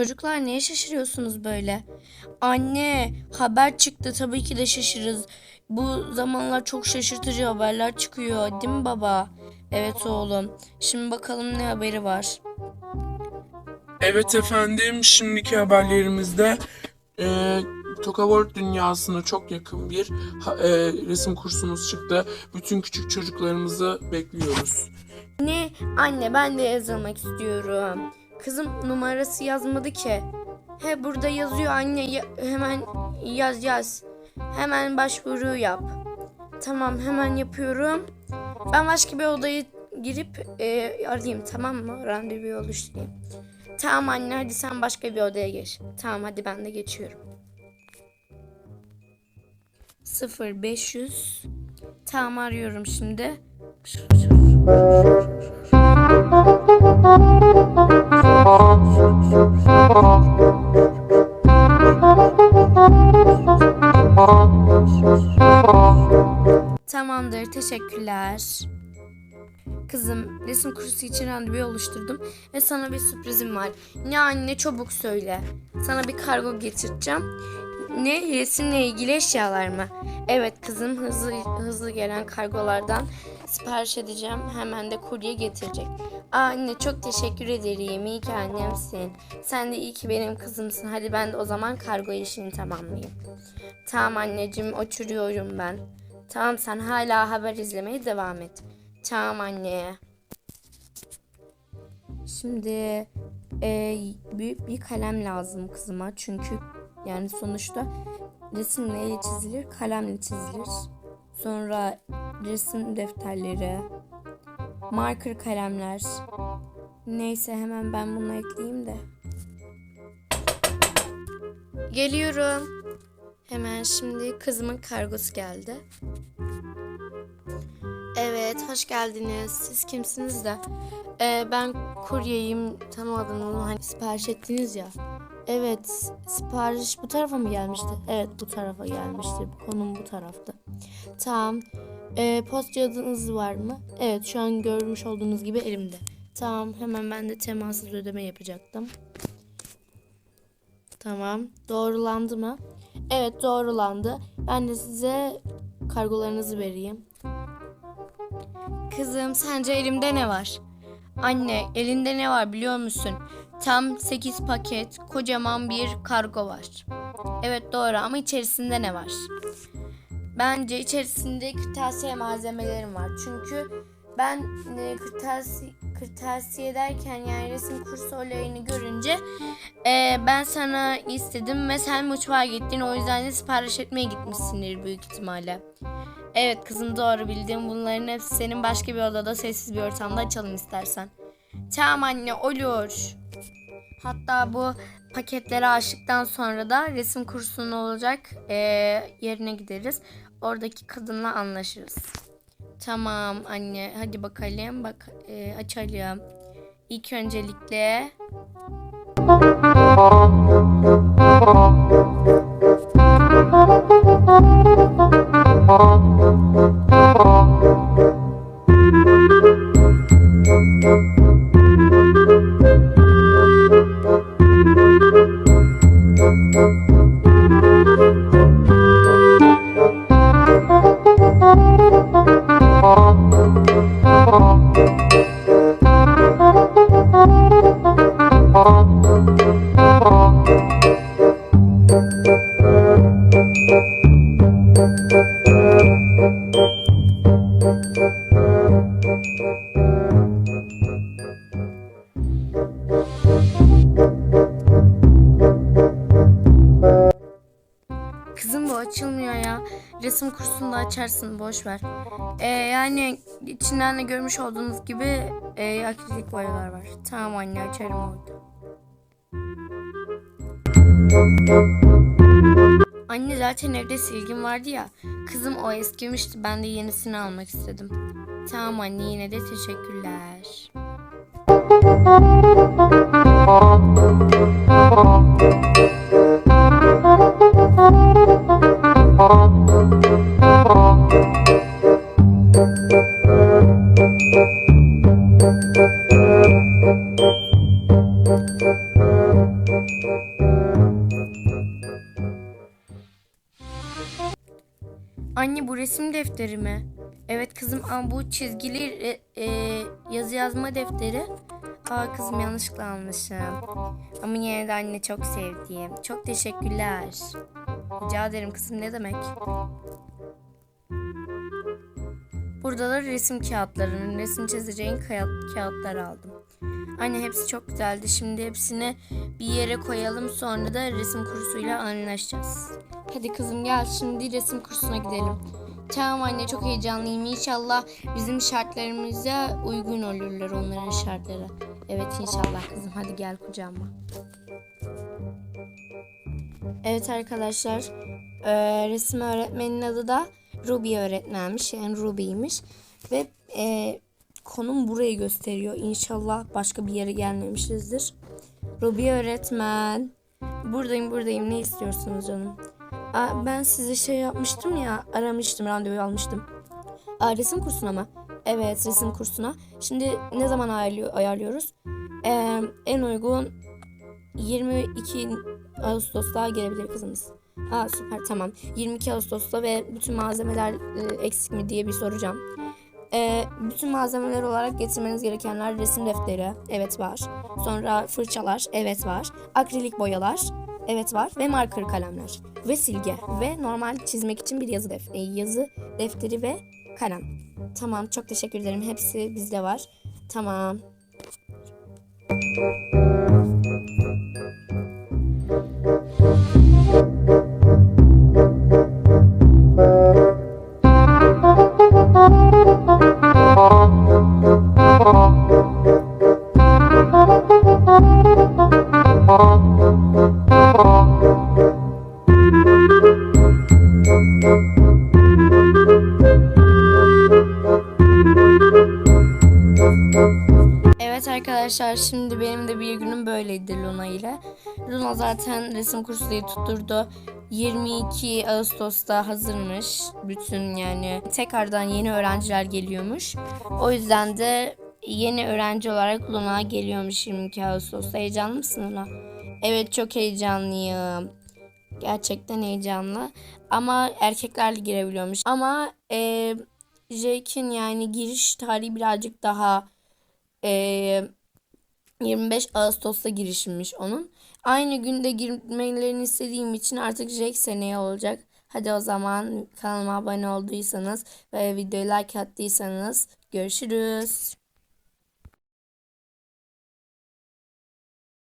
Çocuklar niye şaşırıyorsunuz böyle? Anne, haber çıktı tabii ki de şaşırırız. Bu zamanlar çok şaşırtıcı haberler çıkıyor, değil mi baba? Evet oğlum. Şimdi bakalım ne haberi var. Evet efendim, şimdiki haberlerimizde e, Toka World dünyasına çok yakın bir e, resim kursumuz çıktı. Bütün küçük çocuklarımızı bekliyoruz. Ne? Anne ben de yazılmak istiyorum. Kızım numarası yazmadı ki. He burada yazıyor anne. Ya- hemen yaz yaz. Hemen başvuru yap. Tamam hemen yapıyorum. Ben başka bir odaya girip e, arayayım tamam mı? Randevu oluşturayım. Tamam anne hadi sen başka bir odaya geç. Tamam hadi ben de geçiyorum. 0500 Tamam arıyorum şimdi. Tamamdır, teşekkürler. Kızım, resim kursu için randevu oluşturdum ve sana bir sürprizim var. Ne anne çabuk söyle. Sana bir kargo getireceğim. Ne resimle ilgili eşyalar mı? Evet kızım hızlı hızlı gelen kargolardan sipariş edeceğim. Hemen de kurye getirecek. Aa, anne çok teşekkür ederim. İyi ki annemsin. Sen de iyi ki benim kızımsın. Hadi ben de o zaman kargo işini tamamlayayım. Tamam anneciğim oturuyorum ben. Tamam sen hala haber izlemeye devam et. Tamam anne. Şimdi e, büyük bir kalem lazım kızıma çünkü yani sonuçta resim neyle çizilir? Kalemle çizilir. Sonra resim defterleri, marker kalemler. Neyse hemen ben bunu ekleyeyim de. Geliyorum. Hemen şimdi kızımın kargosu geldi. Evet, hoş geldiniz. Siz kimsiniz de? Ee, ben kuryeyim. Tanımadım onu. Hani sipariş ettiniz ya. Evet, sipariş bu tarafa mı gelmişti? Evet, bu tarafa gelmişti. Konum bu tarafta. Tamam. Ee, post cihazınız var mı? Evet, şu an görmüş olduğunuz gibi elimde. Tamam, hemen ben de temassız ödeme yapacaktım. Tamam. Doğrulandı mı? Evet, doğrulandı. Ben de size kargolarınızı vereyim. Kızım sence elimde ne var? Anne elinde ne var biliyor musun? Tam 8 paket kocaman bir kargo var. Evet doğru ama içerisinde ne var? Bence içerisinde kırtasiye malzemelerim var. Çünkü ben e, kırtasiye, kırtasiye derken yani resim kursu olayını görünce e, ben sana istedim ve sen mutfağa gittin. O yüzden de sipariş etmeye gitmişsindir büyük ihtimalle. Evet kızım doğru bildim. Bunların hepsi senin başka bir odada sessiz bir ortamda açalım istersen. Tamam anne olur. Hatta bu paketleri açtıktan sonra da resim kursunun olacak ee, yerine gideriz. Oradaki kadınla anlaşırız. Tamam anne hadi bakalım bak ee, açalım. İlk öncelikle Kızım bu açılmıyor ya. Resim kursunda açarsın boş ver. Ee, yani içinden de görmüş olduğunuz gibi e, akrilik boyalar var. Tamam anne açarım orada. Anne zaten evde silgim vardı ya. Kızım o eskimişti. Ben de yenisini almak istedim. Tamam anne yine de teşekkürler. Resim defteri mi? Evet kızım ama bu çizgili e, e, yazı yazma defteri. Aa kızım yanlışlıkla almışım. Ama yine de anne çok sevdiğim. Çok teşekkürler. Rica ederim kızım ne demek? Burada da resim kağıtlarının, resim çizeceğin kağıt, kağıtlar aldım. Anne hepsi çok güzeldi. Şimdi hepsini bir yere koyalım. Sonra da resim kursuyla anlaşacağız. Hadi kızım gel şimdi resim kursuna gidelim. Tamam anne çok heyecanlıyım. İnşallah bizim şartlarımıza uygun olurlar onların şartları. Evet inşallah kızım. Hadi gel kucağıma. Evet arkadaşlar. eee, resim öğretmeninin adı da Ruby öğretmenmiş. Yani Ruby'ymiş. Ve eee, konum burayı gösteriyor. İnşallah başka bir yere gelmemişizdir. Ruby öğretmen. Buradayım buradayım. Ne istiyorsunuz canım? Ben size şey yapmıştım ya. Aramıştım. Randevu almıştım. Aa, resim kursuna mı? Evet resim kursuna. Şimdi ne zaman ayarlıyor, ayarlıyoruz? Ee, en uygun 22 Ağustos'ta gelebilir kızımız. Aa süper tamam. 22 Ağustos'ta ve bütün malzemeler e, eksik mi diye bir soracağım. Ee, bütün malzemeler olarak getirmeniz gerekenler resim defteri. Evet var. Sonra fırçalar. Evet var. Akrilik boyalar. Evet var. Ve marker kalemler. Ve silge. Ve normal çizmek için bir yazı, def e, yazı defteri ve kalem. Tamam çok teşekkür ederim. Hepsi bizde var. Tamam. Evet böyleydi Luna ile. Luna zaten resim kursu diye tutturdu. 22 Ağustos'ta hazırmış. Bütün yani tekrardan yeni öğrenciler geliyormuş. O yüzden de yeni öğrenci olarak Luna geliyormuş 22 Ağustos'ta. Heyecanlı mısın Luna? Evet çok heyecanlıyım. Gerçekten heyecanlı. Ama erkeklerle girebiliyormuş. Ama e, Jake'in yani giriş tarihi birazcık daha e, 25 Ağustos'ta girişimmiş onun. Aynı günde girmelerini istediğim için artık Jake seneye olacak. Hadi o zaman kanalıma abone olduysanız ve videoyu like attıysanız görüşürüz.